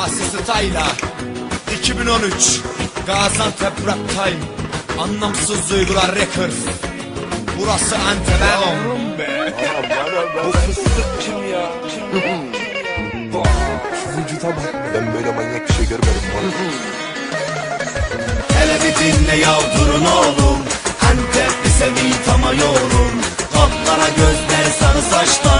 Vasisi Tayla 2013 Gaziantep Rap Time. Anlamsız Duygular Records Burası Antep. Ağam Bu fıstık kim ya? Vücuda bak. Ben böyle manyak bir şey görmedim. Hele bir dinle ya durun oğlum Antepli sevi tamayyorum Kaplara gözler sarı saçtan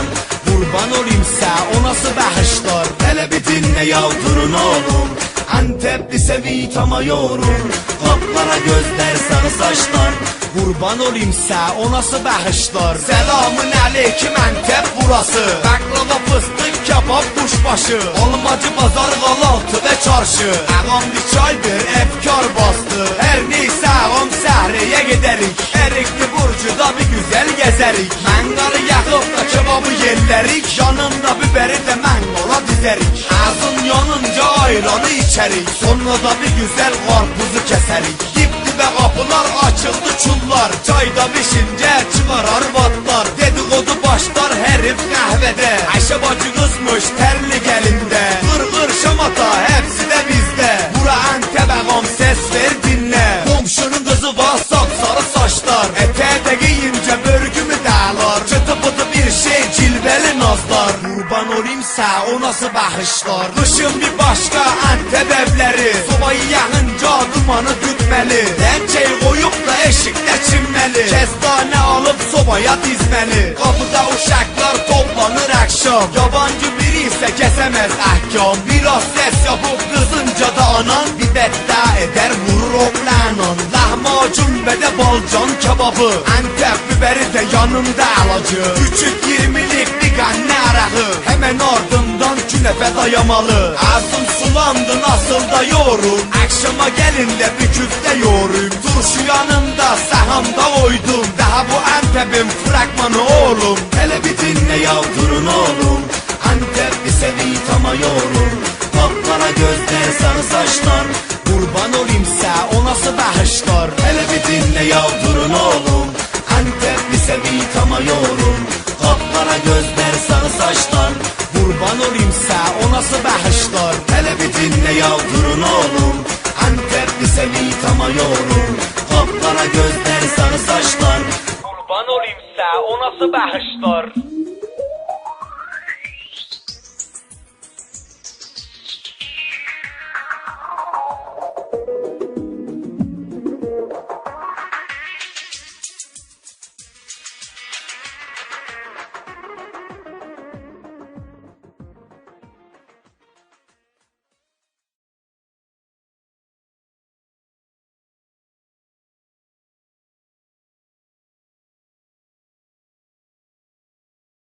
Hele bir dinle ya durun oğlum Antepli sevi tamayyorum Kaplara gözler sarı saçtan Kurban olayım sen o nasıl behiştar Selamın aleyküm Antep burası. Baklava fıstık kebap kuşbaşı. Olmacı pazar galatı ve çarşı. Ağam bir çaydır efkar bastı. Her neyse ağam səhreye giderik. Erikli Burcu'da bir güzel gezerik. Mangalı yakıp da kebabı yerlerik. Yanında biberi de mangola dizerik Ağzın yanınca ayranı içerik Sonra da bir güzel karpuzu keserik Dip dibe kapılar açıldı çullar. Çayda pişince çıkarar vatlar Kurban olayım sa o nasıl bakışlar Kışın bir başka Antep evleri Sobayı yakınca dumanı gütmeli Lençeyi koyup da eşikte çinmeli Kestane alıp sobaya dizmeli Kapıda uşaklar toplanır akşam. Yabancı biri ise kesemez ahkam Biraz ses yapıp kebabı. Antep biberi de yanında alacı. Küçük yirmilik bir kanne arağı Hemen ardından künefe dayamalı. Ağzım sulandı nasıl da yoğurum. Akşama gelin de bir küfte yoğurayım. Turşu yanında sahamda oydum. Daha bu Antep'in fragmanı oğlum. Hele bir dinle ya durun oğlum. Antep bir sevi tamayyorum Kapkara gözler sarı saçlar. Kurban olayım sa o nasıl bakışlar sevi tamayyorum Kapkara gözler sarı saçlar. Kurban olayım sa o nasıl bakışlar Hele bir dinle ya durun oğlum. Antep bir sevi tamayyorum Kapkara gözler sarı saçlar. Kurban olayım sen o nasıl bakışlar